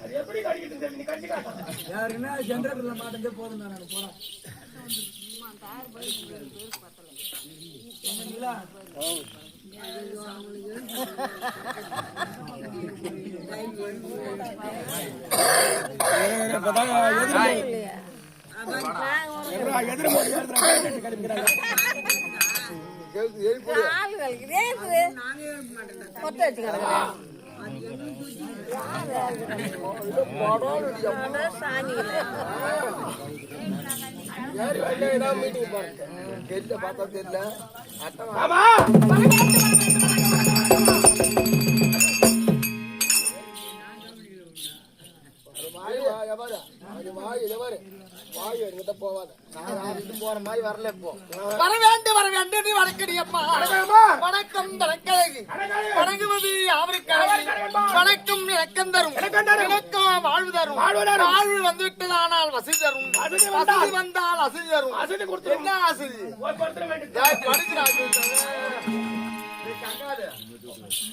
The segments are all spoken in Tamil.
அது எப்படி கடிக்கிட்டு தெரியும் நீ கடிச்சு காட்டு யாருன்னா ஜென்ரேட்டர்ல மாட்டே போதும் நான் போறேன் ஏதாவது மீட்டிங் பாருங்க தெரியல பார்த்தா தெரியல. அட்டை எவாரு அது வாய் எவாரு வாய் எங்கிட்ட போவாத நான் யாருக்கும் போற மாதிரி வரல இப்போ. வர வேண்டும் வர வேண்டும் நீ வணக்கடி அம்மா. வணக்கம் தனக்கழகு வணங்குவது யாவருக்காக வணக்கம் இலக்கம் தரும். இலக்கம் வாழ்வு தரும். வாழ்வு வந்து விட்டதானால் வசதி தரும். வசதி வந்தால் அசதி தரும். என்ன அசதி?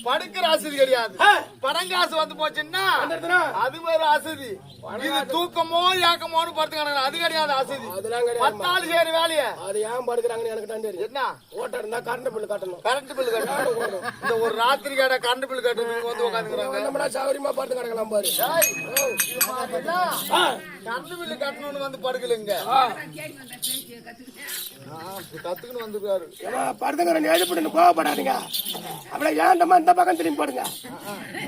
படுக்கிற ஆசதி கிடையாது. பணங்காசு வந்து போச்சுன்னா? அது வேற அசதி. இது தூக்கமோ ஏக்கமோன்னு படுத்துக்கான அது கிடையாது அசதி. பத்தாள் சேரு வேலைய. அது ஏன் படுக்கிறாங்கன்னு எனக்கு தான் தெரியும். என்ன? ஓட்ட இருந்தா கரண்ட் பில்லு கட்டணும். கரண்ட் பில் கட்டணும். இந்த ஒரு ராத்திரி கேட்ட கரண்ட் பில் கட்டணும் வந்து உட்காந்துக்கிறாங்க நம்மளா சௌகரியமா படுத்து கிடக்கலாம் பாரு. கரண்ட் பில் கட்டணும்னு வந்து படுக்கலைங்க. கத்துக்கணும் வந்துருக்காரு. ஏன்னா படுத்துக்கிறேன் எழுப்பிட்டு கோவப்படாதீங்க. அப்படியே ஏண்டமா இந்த பக்கம் திரும்பி போடுங்க.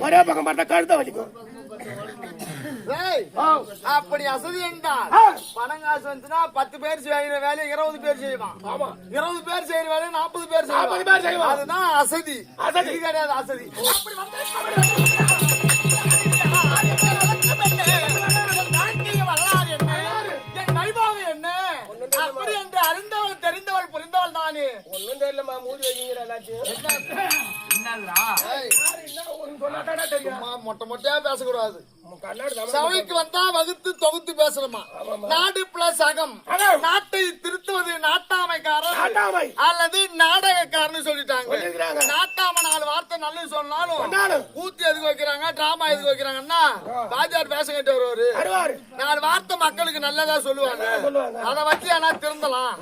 ஒரே பக்கம் பார்த்தா கழுத்த வலிக்கும். அப்படி அசதி என்றால் பணம் காசு வந்துச்சுன்னா பத்து பேர் செய்யற வேலையை இருபது பேர் செய்வான். ஆமா. இருபது பேர் செய்யற வேலையை நாற்பது பேர் செய்வான். அதுதான் அசதி. அசதி. கிடையாது அசதி. மொட்டை மொட்டையா பேசக்கூடாது. சபைக்கு வந்தா வகுத்து தொகுத்து பேசணுமா? நாடு பிளஸ் அகம். நாட்டை திருத்துவது நாட்டாமைக்காரன் நாட்டாமை. அல்லது நாடகக்காரன்னு சொல்லிட்டாங்க. நாட்டாம நாலு வார்த்தை நல்லது சொன்னாலும். கூத்து எதுக்கு வைக்கிறாங்க? டிராமா எதுக்கு வைக்கிறாங்கன்னா பாஜார் பேச கட்டி வருவாரு நாலு வார்த்தை மக்களுக்கு நல்லதா சொல்லுவாங்க. அதை வச்சு ஆனா திருந்தலாம்.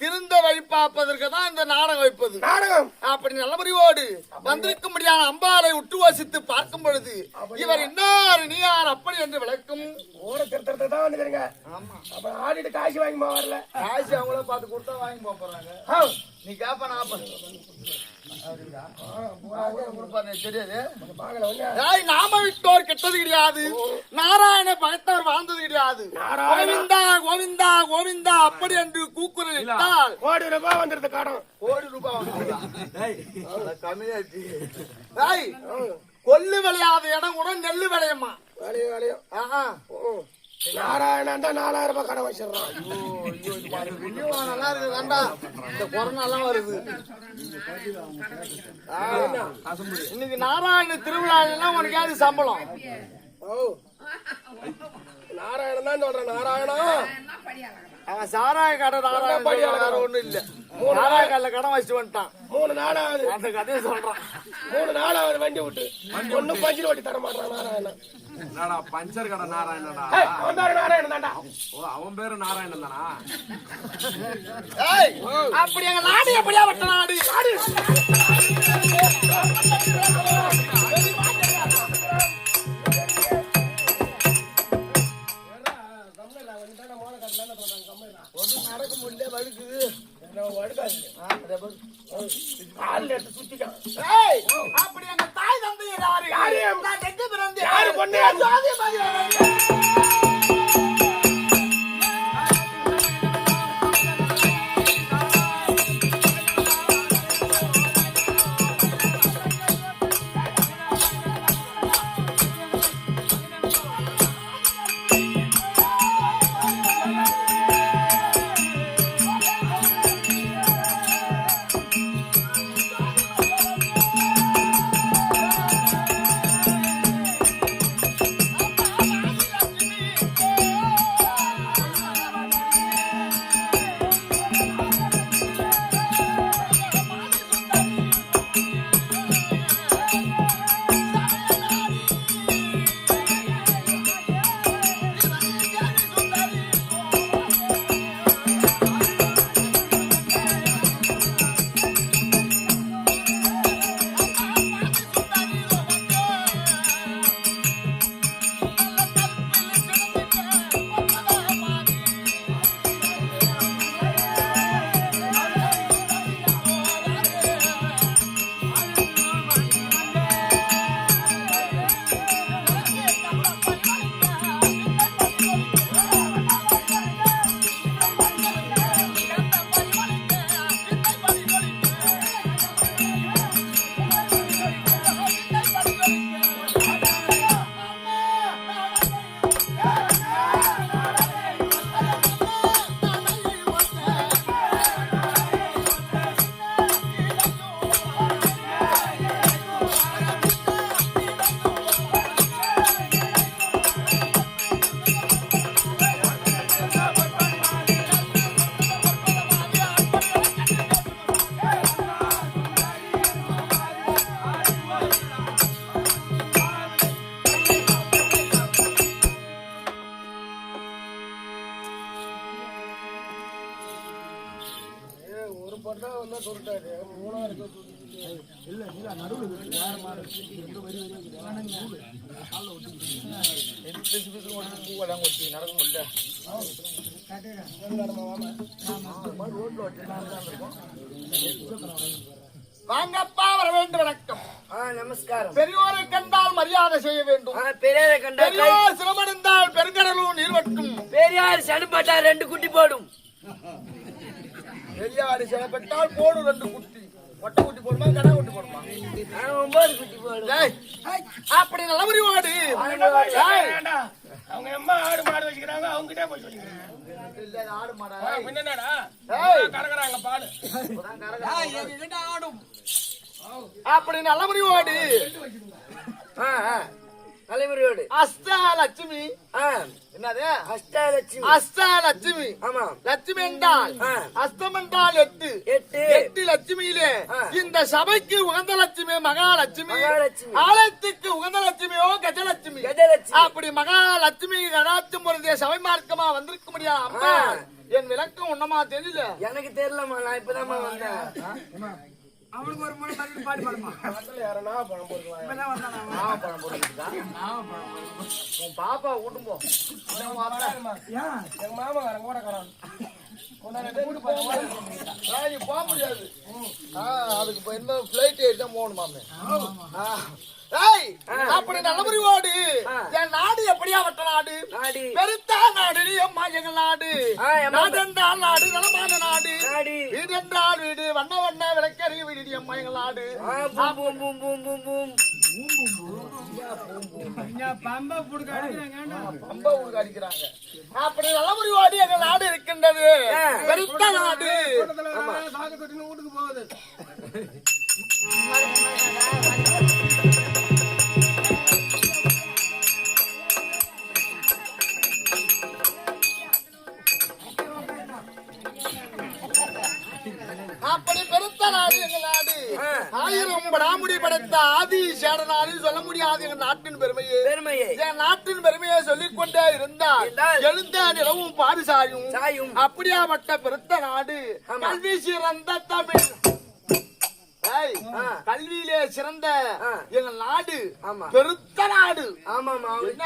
திருந்த வழி பார்ப்பதற்கு தான் இந்த நாடகம் வைப்பது. நாடகம். அப்படி நல்லபடியோடு வந்திருக்கும்படியான அம்பாலை உற்று வாசித்து பார்க்கும் பொழுது இவர் இன்னார் நீ யார் அப்படி என்று விளக்கும். ஊரை திருத்தறதுக்கு தான் வந்துக்கிறீங்க. அப்ப ஆடிட்டு காசு வாங்கி வரல காசு அவங்கள பார்த்து கொடுத்தா வாங்கி போக போறாங்க ஆ, நீ கேப்ப நான் தெரியாது பாக்கல ஒண்ணு ஏய், நாம விட்டோர் கெட்டது கிடையாது நாராயண பகத்தவர் வாழ்ந்தது கிடையாது. கோவிந்தா கோவிந்தா கோவிந்தா அப்படி என்று கூக்குரல் இட்டால் கோடி ரூபாய் வந்துருது கடன் கோடி ரூபாய் வந்துருதா? கம்மியாச்சு. கொள்ளு விளையாத இடம் கூட நெல்லு விளையமா வேலையும் வேலையும் ஆஹா. தான் நாலாயிரம் ரூபாய் கடன் வச்சிடறான். ஐயோ, நல்லா இருக்கு வேண்டா இந்த கொரோனா எல்லாம் வருது. இன்னைக்கு நாராயண திருவிழாலாம் உனக்கு யாரு சம்பளம். ஓ. நாராயணன் தான் சொல்றேன் நாராயணா. அவன் சாராய கடை நாராயணன் படியாளர். வேற ஒண்ணும் இல்ல. சாராய கடையில கடன் வச்சுட்டு வந்துட்டான். மூணு நாளாவது. அந்த கதையை சொல்றான். மூணு நாளாவது வண்டி விட்டு. ஒண்ணும் பஞ்சில் ஓட்டி தர மாட்டான் நாராயணன். என்னடா பஞ்சர் கடை நாராயணடா ஏய், அவன் பேரு நாராயணன் தான்டா. ஓ அவன் பேரு நாராயணன் தானா? ஏய், அப்படி எங்க நாடு எப்படியா வட்ட நாடு? நாடு. வாங்கப்பா வர வேண்டும் வணக்கம். நமஸ்காரம். பெரியோரை கண்டால் மரியாதை செய்ய வேண்டும். பெரியாரை கண்டா கை பெரியோர் சிரமடைந்தால் பெருங்கடலும் நீர்வட்டும் பெரியார் சனுப்பட்டா ரெண்டு குட்டி போடும். பெரியாறு சிலப்பட்டால் போடு ரெண்டு குட்டி. மொட்டை குட்டி போடுமா கடா குட்டி போடுமா? ஒன்பது குட்டி போடும் டேய், அப்படி நல்லபடி ஓடு டேய். அவங்க அம்மா ஆடு மாடு வச்சுக்கிறாங்க அவங்க கிட்டே போய் சொல்லிக்கிறாங்க ஆடு மாடா என்னடா. கறக்குறாங்க பாடு. அப்படி நல்லபடி ஓடு ஆ, தலைமுறையோடு அஷ்டலட்சுமி ஆ, என்னது? அஷ்டலட்சுமி அஷ்டலட்சுமி ஆமா. லட்சுமி என்றால். அஸ்தம் என்றால் எட்டு. எட்டு. எட்டு லட்சுமியிலே. இந்த சபைக்கு உகந்த லட்சுமி மகாலட்சுமி. மகாலட்சுமி. ஆலயத்துக்கு உகந்த லட்சுமியோ கஜலட்சுமி. கஜலட்சுமி. அப்படி மகாலட்சுமி கடாச்சும் பொருந்திய சபை மார்க்கமா வந்திருக்க முடியா அம்மா? ஆ. என் விளக்கம் ஒன்னமா தெரியல. எனக்கு தெரியலம்மா நான் இப்பதாம்மா வந்தேன். அவனுக்கு ஒரு முறை தள்ளி பாடி பாடுமா? யாரனா பணம் போடுவாங்க இப்பதான் வந்தானா அவன்? நாகப்பழம் போட்டுருக்கா? உன் பாப்பா கூட்டும் போ. ஏன்? எங்க மாமக்காரன் ஓடக்காரன் ஏய், நீ போக முடியாது. அதுக்கு இப்ப என்ன பிளைட் ஏறி தான் போகணுமாமே ஆ. ஏய், அப்படி நல்லபடி ஓடு என் நாடு எப்படியா வட்ட நாடு நாடி பெருத்தா நாடு அம்மா எங்கள் நாடு எம்மா. நாடு என்றால் நாடு நலமான நாடு நாடி வீடு என்றால் வீடு வண்ண வண்ண விளக்கறிய வீடு அம்மா எங்கள் நாடு ஆ, பூம் பூம் பூம் பூம் பூம் பூம் பம்ப புடுக்க அடிக்கிறாங்க ரொம்ப ஊருக்கு அடிக்கிறாங்க அப்படி நல்லபடி ஓடி எங்கள் நாடு இருக்கின்றது பெருத்த நாடு வீட்டுக்கு போகுது எங்கள் நாட்டின் பெருமையே பெருமையை என் நாட்டின் பெருமையை சொல்லிக் கொண்டே இருந்தால் எழுந்த நிலவும் பாடு சாயும் சாயும். அப்படியாப்பட்ட பெருத்த நாடு ஆமா. கல்வி சிறந்த தமிழ். கல்வியிலே சிறந்த ஆ. எங்கள் நாடு ஆமா. பெருத்த நாடு ஆமாமா அவங்க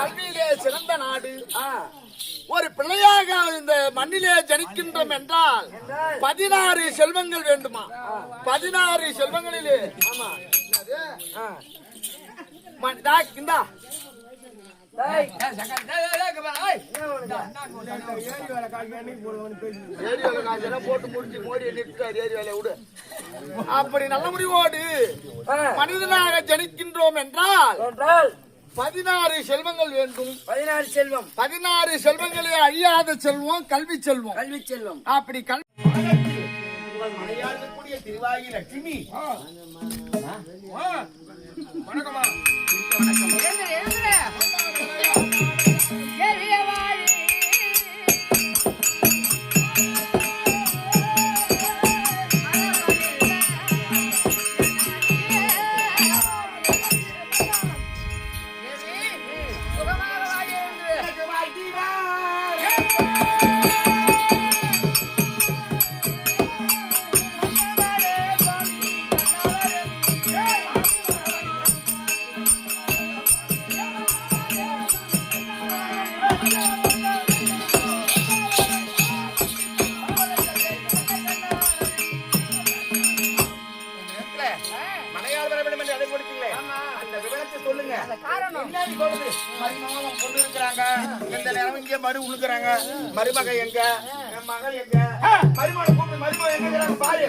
கல்வியிலே சிறந்த நாடு. ஒரு பிள்ளையாக இந்த மண்ணிலே ஜனிக்கின்றோம் என்றால் பதினாறு செல்வங்கள் வேண்டுமா? பதினாறு செல்வங்களிலே. ஆமா. இந்தா. அப்படி நல்ல முடிவோடு மனிதனாக ஜனிக்கின்றோம் என்றால் என்றால் பதினாறு செல்வங்கள் வேண்டும். பதினாறு செல்வம். பதினாறு செல்வங்களே அழியாத செல்வம் கல்வி செல்வம். கல்வி செல்வம். அப்படி கல்வி மலையாளக்கூடிய திருவாயி லட்சுமி. வணக்கம்மா. எழுந்துரு, எந்த நேரம் இங்கே மறு உழுக்குறாங்க மருமக எங்க? என் மகள் எங்க? கூப்பிட்டு மருமக எங்க பாரு.